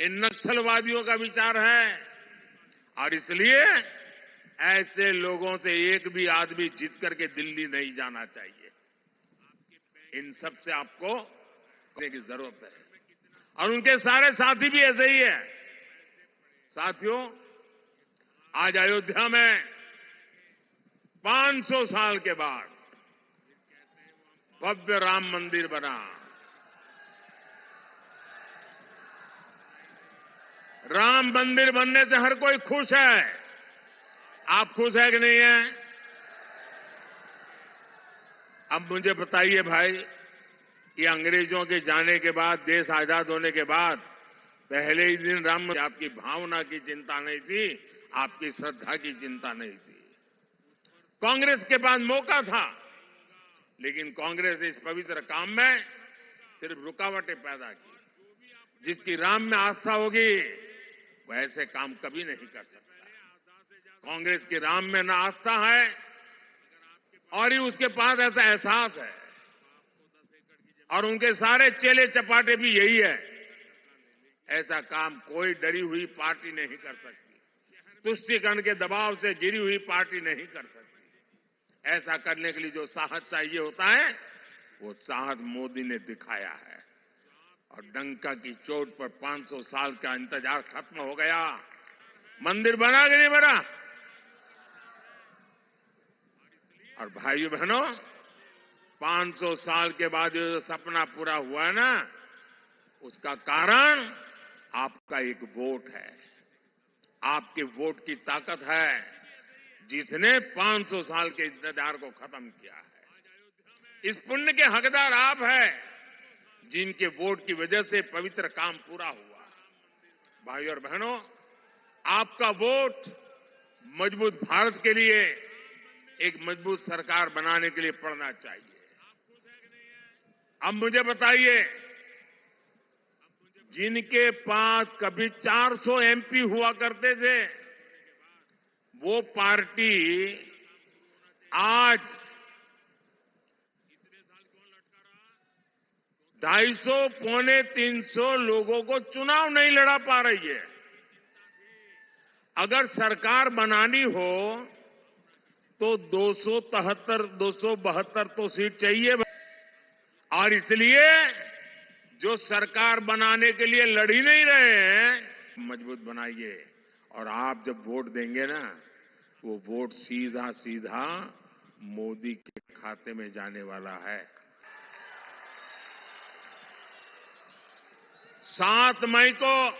ये नक्सलवादियों का विचार है। और इसलिए ऐसे लोगों से एक भी आदमी जीत करके दिल्ली नहीं जाना चाहिए। इन सबसे आपको की ज़रूरत है। और उनके सारे साथी भी ऐसे ही है। साथियों, आज अयोध्या में 500 साल के बाद भव्य राम मंदिर बना। राम मंदिर बनने से हर कोई खुश है। आप खुश है कि नहीं है? अब मुझे बताइए भाई, ये अंग्रेज़ों के जाने के बाद, देश आज़ाद होने के बाद, पहले ही दिन राम आपकी भावना की चिंता नहीं थी, आपकी श्रद्धा की चिंता नहीं थी। कांग्रेस के पास मौका था, लेकिन कांग्रेस इस पवित्र काम में सिर्फ़ रुकावटें पैदा की, जिसकी राम में आस्था होगी। वो ऐसे काम कभी नहीं कर सकता। कांग्रेस की राम में ना आस्था है, और ही उसके पास ऐसा एहसास है। और उनके सारे चेले चपाटे भी यही है। ऐसा काम कोई डरी हुई पार्टी नहीं कर सकती। तुष्टिकरण के दबाव से गिरी हुई पार्टी नहीं कर सकती। ऐसा करने के लिए जो साहस चाहिए होता है, वो साहस मोदी ने दिखाया है। और डंका की चोट पर 500 साल का इंतज़ार खत्म हो गया। मंदिर बना कि नहीं बना? और भाइयों बहनों 500 साल के बाद जो सपना पूरा हुआ ना, उसका कारण आपका एक वोट है। आपके वोट की ताकत है, जिसने 500 साल के इंतज़ार को खत्म किया है। इस पुण्य के हकदार आप हैं। जिनके वोट की वजह से पवित्र काम पूरा हुआ। भाई और बहनों, आपका वोट मज़बूत भारत के लिए, एक मज़बूत सरकार बनाने के लिए पड़ना चाहिए। अब मुझे बताइए, जिनके पास कभी 400 एमपी हुआ करते थे, वो पार्टी आज 250 पौने 300 लोगों को चुनाव नहीं लड़ा पा रही है। अगर सरकार बनानी हो तो दो सौ तहत्तर, दो सौ बहत्तर तो सीट चाहिए। और इसलिए जो सरकार बनाने के लिए लड़ ही नहीं रहे हैं, मज़बूत बनाइए। और आप जब वोट देंगे ना, वो वोट सीधा सीधा मोदी के खाते में जाने वाला है। सात मई को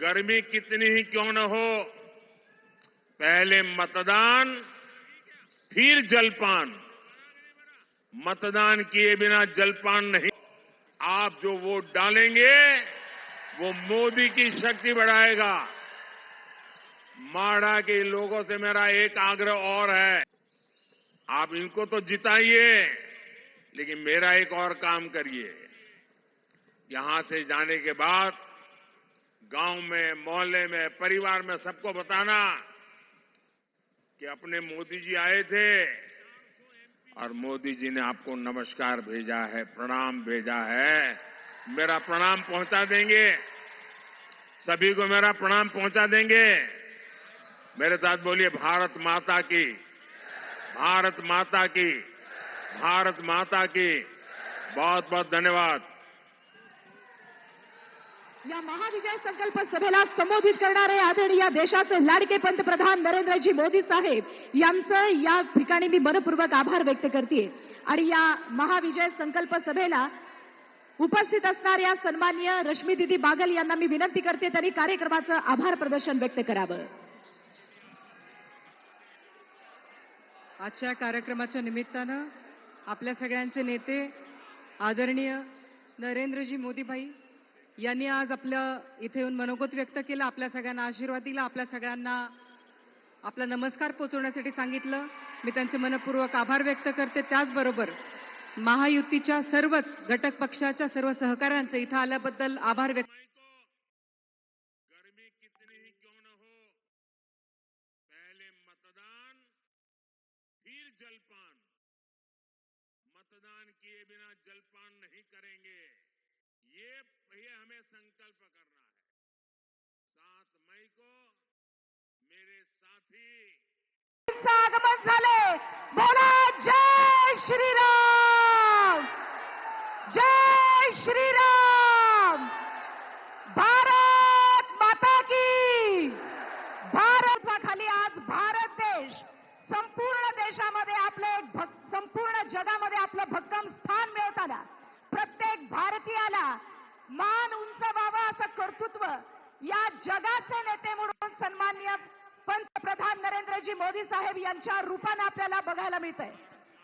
गर्मी कितनी ही क्यों न हो, पहले मतदान, फिर जलपान। मतदान किए बिना जलपान नहीं। आप जो वोट डालेंगे, वो मोदी की शक्ति बढ़ाएगा। माड़ा के लोगों से मेरा एक आग्रह और है। आप इनको तो जिताइए, लेकिन मेरा एक और काम करिए। यहाँ से जाने के बाद गाँव में, मोहल्ले में, परिवार में सबको बताना कि अपने मोदी जी आए थे और मोदी जी ने आपको नमस्कार भेजा है, प्रणाम भेजा है। मेरा प्रणाम पहुँचा देंगे। सभी को मेरा प्रणाम पहुँचा देंगे। मेरे साथ बोलिए, भारत माता की। भारत माता की। भारत माता की। बहुत बहुत धन्यवाद। या महाविजय संकल्प सभेला संबोधित करणारे आदरणीय देशाचे लाडके पंतप्रधान नरेंद्रजी मोदी साहेब यांचं या ठिकाणी मी मनपूर्वक आभार व्यक्त करते आणि या महाविजय संकल्प सभेला उपस्थित असणाऱ्या सन्मान्य रश्मी दिदी बागल यांना मी विनंती करते त्यांनी कार्यक्रमाचं आभार प्रदर्शन व्यक्त करावं. आजच्या कार्यक्रमाच्या निमित्तानं आपल्या सगळ्यांचे नेते आदरणीय नरेंद्रजी मोदीभाई यांनी आज आपलं इथे येऊन मनोगत व्यक्त केलं आपल्या सगळ्यांना आशीर्वाद दिला आपल्या सगळ्यांना आपला नमस्कार पोचवण्यासाठी सांगितलं. मी त्यांचे मनपूर्वक आभार व्यक्त करते. त्याचबरोबर महायुतीच्या सर्वच घटक पक्षाच्या सर्व सहकाऱ्यांचं इथं आल्याबद्दल आभार व्यक्त में संकल्प करना है। सात मई को मेरे साथी आगमन झाले बोला जय श्री राम। जय श्री राम। मोदी साहेब यांच्या रूपाने आपल्याला बघायला मिळत आहे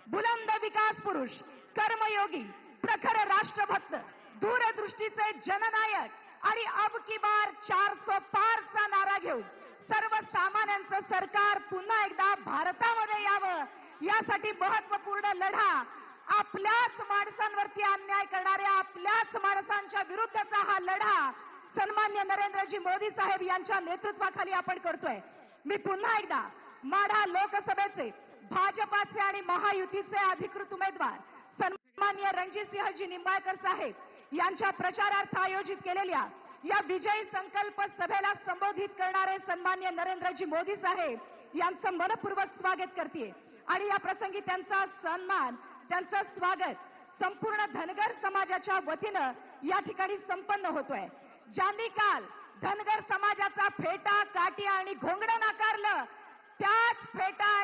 बुलंद विकास पुरुष कर्मयोगी प्रखर राष्ट्रभक्त दूरदृष्टीचे जननायक आणि अब की बार चार सो पारचा नारा घेऊन सर्वसामान्यांचं सरकार पुन्हा एकदा भारतामध्ये यावं यासाठी महत्त्वपूर्ण लढा आपल्याच माणसांवरती अन्याय करणाऱ्या आपल्याच माणसांच्या विरुद्धचा हा लढा सन्मान्य नरेंद्रजी मोदी साहेब यांच्या नेतृत्वाखाली आपण करतोय. मी पुन्हा एकदा माढा लोकसभेचे भाजपाचे आणि महायुतीचे अधिकृत उमेदवार सन्मान्य रणजितसिंहजी निंबाळकर साहेब यांच्या प्रचारार्थ आयोजित केलेल्या या विजयी संकल्प सभेला संबोधित करणारे सन्मान्य नरेंद्रजी मोदी साहेब यांचं मनपूर्वक स्वागत करते आणि या प्रसंगी त्यांचा सन्मान त्यांचं स्वागत संपूर्ण धनगर समाजाच्या वतीनं या ठिकाणी संपन्न होतोय. ज्यांनी काल धनगर समाजाचा फेटा काठी आणि घोंगडा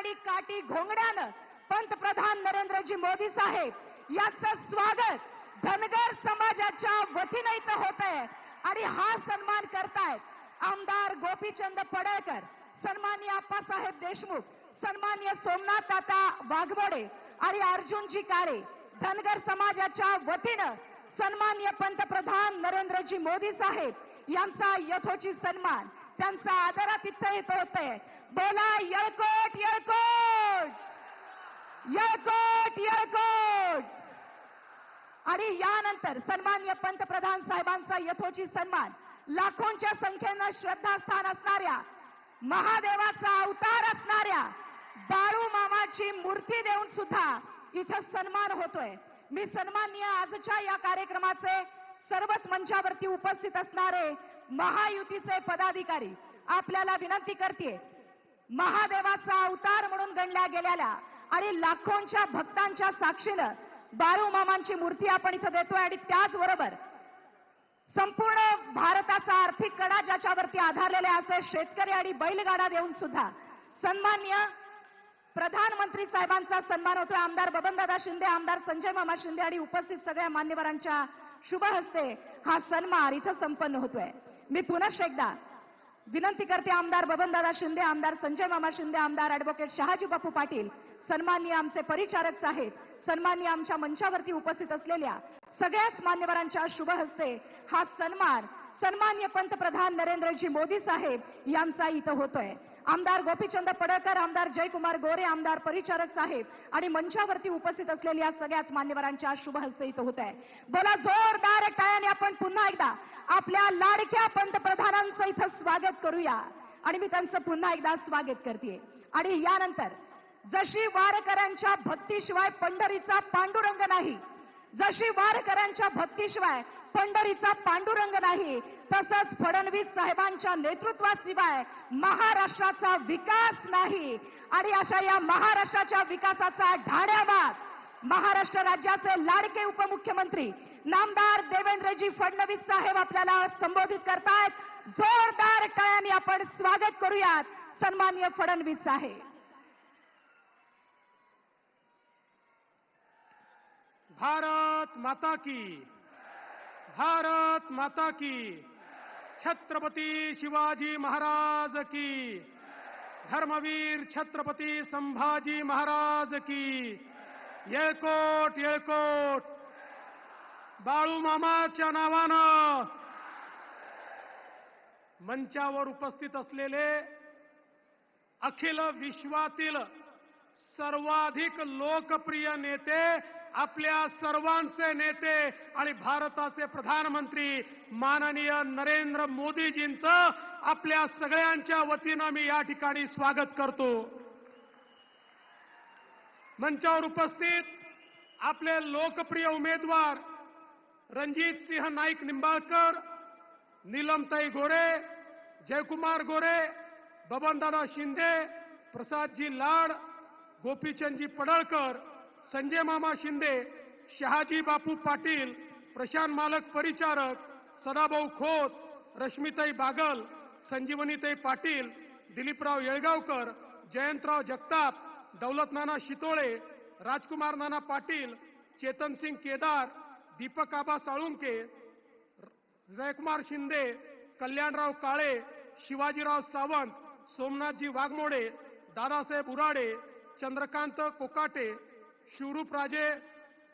आणि काटी घोंगड्यानं पंतप्रधान नरेंद्रजी मोदी साहेब यांचं स्वागत धनगर समाजाच्या वतीनं इथं होत आहे आणि हा सन्मान करतायत आमदार गोपीचंद पडळकर सन्मान्य आप्पासाहेब देशमुख सन्मान्य सोमनाथ ताता वाघमोडे आणि अर्जुनजी काळे धनगर समाजाच्या वतीनं सन्मान्य पंतप्रधान नरेंद्रजी मोदी साहेब यांचा यथोचित सन्मान त्यांचा आदरातिथ्य येत होत आहे बोला यळकोट यळकोट. यळकोट यळकोट. आणि यानंतर सन्मान्य पंतप्रधान साहेबांचा यथोचित सन्मान. लाखोंच्या संख्येनं श्रद्धास्थान असणाऱ्या महादेवाचा अवतार असणाऱ्या बाळू मामाची मूर्ती देऊन सुद्धा इथं सन्मान होतोय. मी सन्मान्य आजच्या या कार्यक्रमाचे सर्वच मंचावरती उपस्थित असणारे महायुतीचे पदाधिकारी आपल्याला विनंती करते महादेवाचा अवतार म्हणून गणल्या गेलेल्या आणि लाखोंच्या भक्तांच्या साक्षीनं बारू मामांची मूर्ती आपण इथं देतोय आणि त्याचबरोबर संपूर्ण भारताचा आर्थिक कणा ज्याच्यावरती आधारलेले असे शेतकरी आणि बैलगाडा देऊन सुद्धा सन्मान्य प्रधानमंत्री साहेबांचा सन्मान होतोय. आमदार बबनदादा शिंदे आमदार संजय मामा शिंदे आणि उपस्थित सगळ्या मान्यवरांच्या शुभ हस्ते हा सन्मान इथं संपन्न होतोय. मी पुनश एकदा विनंती करते आमदार बबनदादा शिंदे आमदार संजय मामा शिंदे आमदार अॅडव्होकेट शहाजी बापू पाटील सन्माननीय आमचे परिचारक साहेब सन्माननीय आमच्या मंचावरती उपस्थित असलेल्या सगळ्याच मान्यवरांच्या शुभ हस्ते हा सन्मान सन्मान्य पंतप्रधान नरेंद्रजी मोदी साहेब यांचा इथं होतोय. आमदार गोपीचंद पडळकर आमदार जयकुमार गोरे आमदार परिचारक साहेब आणि मंचावरती उपस्थित असलेल्या सगळ्याच मान्यवरांच्या शुभ हस्ते इथं होत आहे बोला जोरदार टाळ्याने आपण पुन्हा एकदा आपल्या लाडक्या पंतप्रधानांचं इथं स्वागत करूया. आणि मी त्यांचं पुन्हा एकदा स्वागत करते. आणि यानंतर जशी वारकऱ्यांच्या भक्तीशिवाय पंढरीचा पांडुरंग नाही जशी वारकऱ्यांच्या भक्तीशिवाय पंढरीचा पांडुरंग नाही तसंच फडणवीस साहेबांच्या नेतृत्वाशिवाय महाराष्ट्राचा विकास नाही. आणि अशा या महाराष्ट्राच्या विकासाचा ढाण्यावाद महाराष्ट्र राज्याचे लाडके उपमुख्यमंत्री नामदार देवेंद्रजी फडणवीस साहेब आपल्याला संबोधित करतायत. जोरदार टाळ्यांनी आपण स्वागत करूयात. सन्मान्य फडणवीस साहेब. भारत माता की, भारत माता की, छत्रपती शिवाजी महाराज की, धर्मवीर छत्रपती संभाजी महाराज की, येळकोट येळकोट बाळू मामाच्या नावानं. मंचावर उपस्थित असलेले अखिल विश्वातील सर्वाधिक लोकप्रिय नेते आपल्या सर्वांचे नेते आणि भारताचे प्रधानमंत्री माननीय नरेंद्र मोदीजींचं आपल्या सगळ्यांच्या वतीनं मी या ठिकाणी स्वागत करतो. मंचावर उपस्थित आपले लोकप्रिय उमेदवार रणजित सिंह नाईक निंबाळकर नीलमताई गोरे जयकुमार गोरे बबनदादा शिंदे प्रसादजी लाड गोपीचंदजी पडळकर संजय मामा शिंदे शहाजी बापू पाटील प्रशांत मालक परिचारक सदाभाऊ खोत रश्मीताई बागल संजीवनीताई पाटील दिलीपराव येळगावकर जयंतराव जगताप दौलतनाना शितोळे राजकुमार नाना पाटील चेतनसिंग केदार दीपक आबा साळुंके जयकुमार शिंदे कल्याणराव काळे शिवाजीराव सावंत सोमनाथजी वाघमोडे दादासाहेब उराडे चंद्रकांत कोकाटे शिवरूप राजे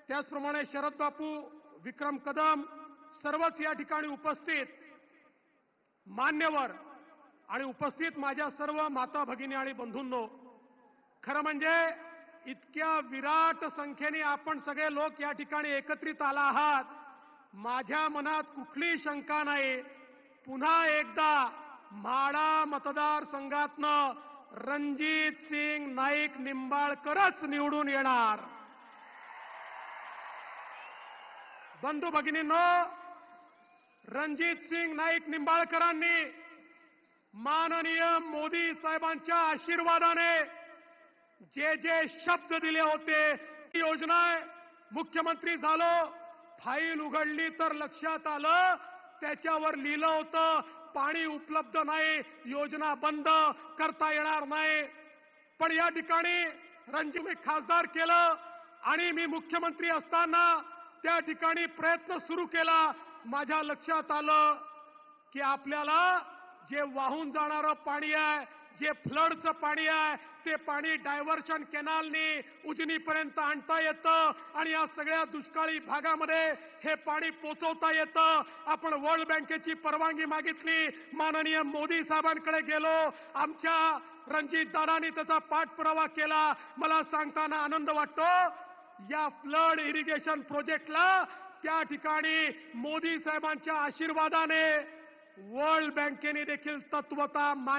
त्याचप्रमाणे शरद बापू विक्रम कदम सर्वच या ठिकाणी उपस्थित मान्यवर आणि उपस्थित माझ्या सर्व माता भगिनी आणि बंधूंनो खरं म्हणजे इतक्या विराट संख्येने आपण सगळे लोक या ठिकाणी एकत्रित आला आहात. माझ्या मनात कुठली शंका नाही. पुन्हा एकदा म्हाडा मतदारसंघातनं रणजित सिंग नाईक निंबाळकरच निवडून येणार. बंधू भगिनींनो रणजित सिंग नाईक निंबाळकरांनी माननीय मोदी साहेबांच्या आशीर्वादाने जे जे शब्द दिले होते ती योजना आहे. मुख्यमंत्री झालो फाईल उघडली तर लक्षात आलं त्याच्यावर लिहिलं होतं पाणी उपलब्ध नाही योजना बंद करता येणार नाही. पण या ठिकाणी रणजी मी खासदार केलं आणि मी मुख्यमंत्री असताना त्या ठिकाणी प्रयत्न सुरू केला. माझ्या लक्षात आलं की आपल्याला जे वाहून जाणारं पाणी आहे जे फ्लडचं पाणी आहे ते पाणी डायव्हर्शन केनालनी उजनीपर्यंत आणता येतं आणि या सगळ्या दुष्काळी भागामध्ये हे पाणी पोचवता येतं. आपण वर्ल्ड बँकेची परवानगी मागितली. माननीय मोदी साहेबांकडे गेलो. आमच्या रणजित दादांनी त्याचा पाठपुरावा केला. मला सांगताना आनंद वाटतो. या फ्लड इरिगेशन प्रोजेक्टला त्या ठिकाणी मोदी साहेबांच्या आशीर्वादाने वर्ल्ड बँकेने देखील तत्वता